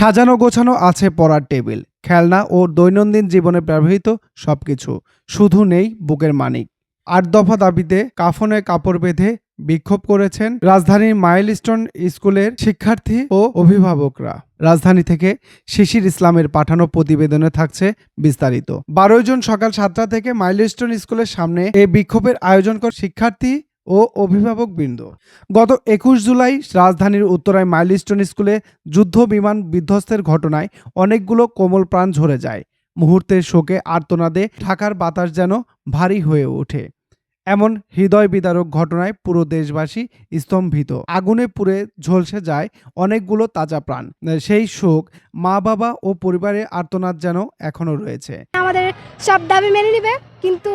সাজানো গোছানো আছে পড়ার টেবিল, খেলনা ও দৈনন্দিন জীবনে ব্যবহৃত সবকিছু। শুধু নেই বুকের মানিক। আট দফা দাবিতে কাফনে কাপড় বেঁধে বিক্ষোভ করেছেন রাজধানীর মাইলস্টোন স্কুলের শিক্ষার্থী ও অভিভাবকরা। রাজধানী থেকে শিশির ইসলামের পাঠানো প্রতিবেদনে থাকছে বিস্তারিত। বারোই জুন সকাল সাতটা থেকে মাইলস্টোন স্কুলের সামনে এই বিক্ষোভের আয়োজন করে শিক্ষার্থী ও অভিভাবক বৃন্দ গত একুশ জুলাই রাজধানীর উত্তরায় মাইলস্টোন স্কুলে যুদ্ধ বিমান বিধ্বস্তের ঘটনায় অনেকগুলো কোমল প্রাণ ঝরে যায়। মুহূর্তের শোকে আর্তনাদে ঢাকার বাতাস যেন ভারী হয়ে ওঠে। এমন হৃদয় বিদারক ঘটনায় পুরো দেশবাসী স্তম্ভিত। আগুনে পুড়ে ঝলসে যায় অনেকগুলো তাজা প্রাণ। সেই শোক মা বাবা ও পরিবারের আর্তনাদ যেন এখনও রয়েছে। আমাদের সব দাবি মেনে নিবে, কিন্তু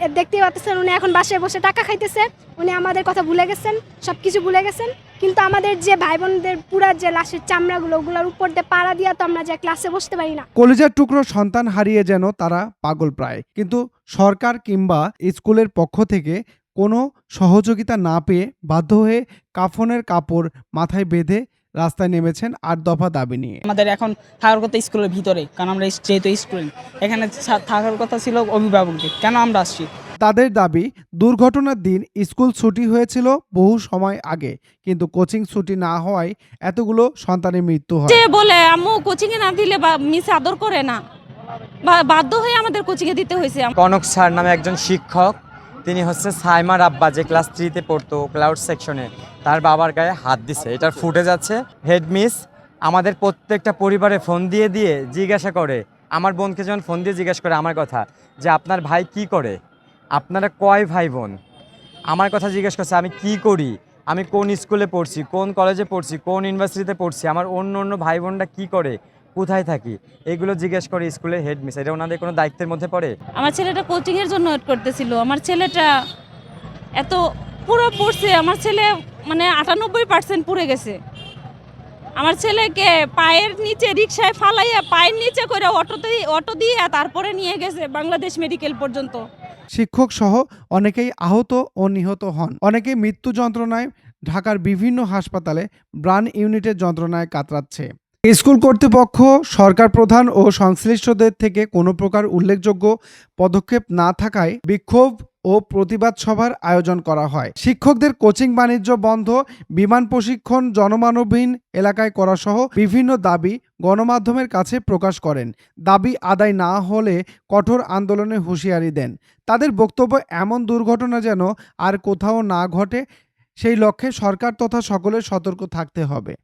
এ, দেখতেই পাচ্ছেন, উনি এখন বাসায় বসে টাকা খাইতেছে। উনি আমাদের কথা ভুলে গেছেন সব কিছু ভুলে গেছেন। কিন্তু আমাদের যে ভাই বোনদের পুরা যে লাশের চামড়াগুলো, ওগুলোর উপর দিয়ে পাড়া দিয়া তো আমরা যে ক্লাসে বসতে পারি না। কলেজার টুকরো সন্তান হারিয়ে যেন তারা পাগল প্রায়। কিন্তু সরকার কিংবা স্কুলের পক্ষ থেকে কোনো সহযোগিতা না পেয়ে বাধ্য হয়ে কাফনের কাপড় মাথায় বেঁধে রাস্তায় নেমেছেন আট দফা দাবি নিয়ে। আমাদের এখন থাকার কথা স্কুলের ভিতরে কারণ আমরা যেহেতু স্টুডেন্ট এখানে থাকার কথা ছিল অভিভাবকদের কেন আমরা আসছি? তাদের দাবি দুর্ঘটনার দিন স্কুল ছুটি হয়েছিল বহু সময় আগে কিন্তু কোচিং ছুটি না হওয়ায় এতগুলো সন্তানের মৃত্যু হয়। যে বলে আম্মু কোচিং এ না দিলে বা মিস আদর করে না। বা বাধ্য হয়ে আমাদের কোচিং এ দিতে হয়েছে। কনক স্যার নামে একজন শিক্ষক তিনি হচ্ছে সাইমার আব্বা যে ক্লাস থ্রিতে পড়তো ক্লাউড সেকশনে, তার বাবার গায়ে হাত দিছে। এটার ফুটেজ আছে। হেড মিস আমাদের প্রত্যেকটা পরিবারে ফোন দিয়ে দিয়ে জিজ্ঞাসা করে। আমার বোনকে যখন ফোন দিয়ে জিজ্ঞাসা করে আমার কথা, যে আপনার ভাই কি করে? আপনারা কয় ভাই বোন আমার কথা জিজ্ঞেস করছে, আমি কি করি? আমি কোন স্কুলে পড়ছি, কোন কলেজে পড়ছি, কোন ইউনিভার্সিটিতে পড়ছি, আমার অন্য অন্য ভাই বোনরা কী করে? কোথায় থাকি? এগুলো জিজ্ঞেস করে স্কুলের হেড মিস এটা ওনাদের কোনো দায়িত্বের মধ্যে পড়ে? আমার ছেলেটা কোচিং এর জন্য ওয়েট করতেছিল। আমার ছেলেটা এত পুরো পড়ছে আমার ছেলে মানে আটানব্বই পার্সেন্ট পুড়ে গেছে। আমার ছেলেকে পায়ের নিচে রিক্সায় ফালাইয়া পায়ের নিচে করে অটোতে অটো দিয়ে তারপরে নিয়ে গেছে বাংলাদেশ মেডিকেল পর্যন্ত। শিক্ষক সহ অনেকেই আহত ও নিহত হন। অনেকেই মৃত্যু যন্ত্রণায় ঢাকার বিভিন্ন হাসপাতালে ব্রান ইউনিটের যন্ত্রণায় কাতরাচ্ছে। স্কুল কর্তৃপক্ষ, সরকার প্রধান ও সংশ্লিষ্টদের থেকে কোনো প্রকার উল্লেখযোগ্য পদক্ষেপ না থাকায় বিক্ষোভ ও প্রতিবাদ সভার আয়োজন করা হয়। শিক্ষকদের কোচিং বাণিজ্য বন্ধ, বিমান প্রশিক্ষণ জনমানবহীন এলাকায় করা সহ বিভিন্ন দাবি গণমাধ্যমের কাছে প্রকাশ করেন। দাবি আদায় না হলে কঠোর আন্দোলনে হুঁশিয়ারি দেন। তাদের বক্তব্য এমন দুর্ঘটনা যেন আর কোথাও না ঘটে, সেই লক্ষ্যে সরকার তথা সকলের সতর্ক থাকতে হবে।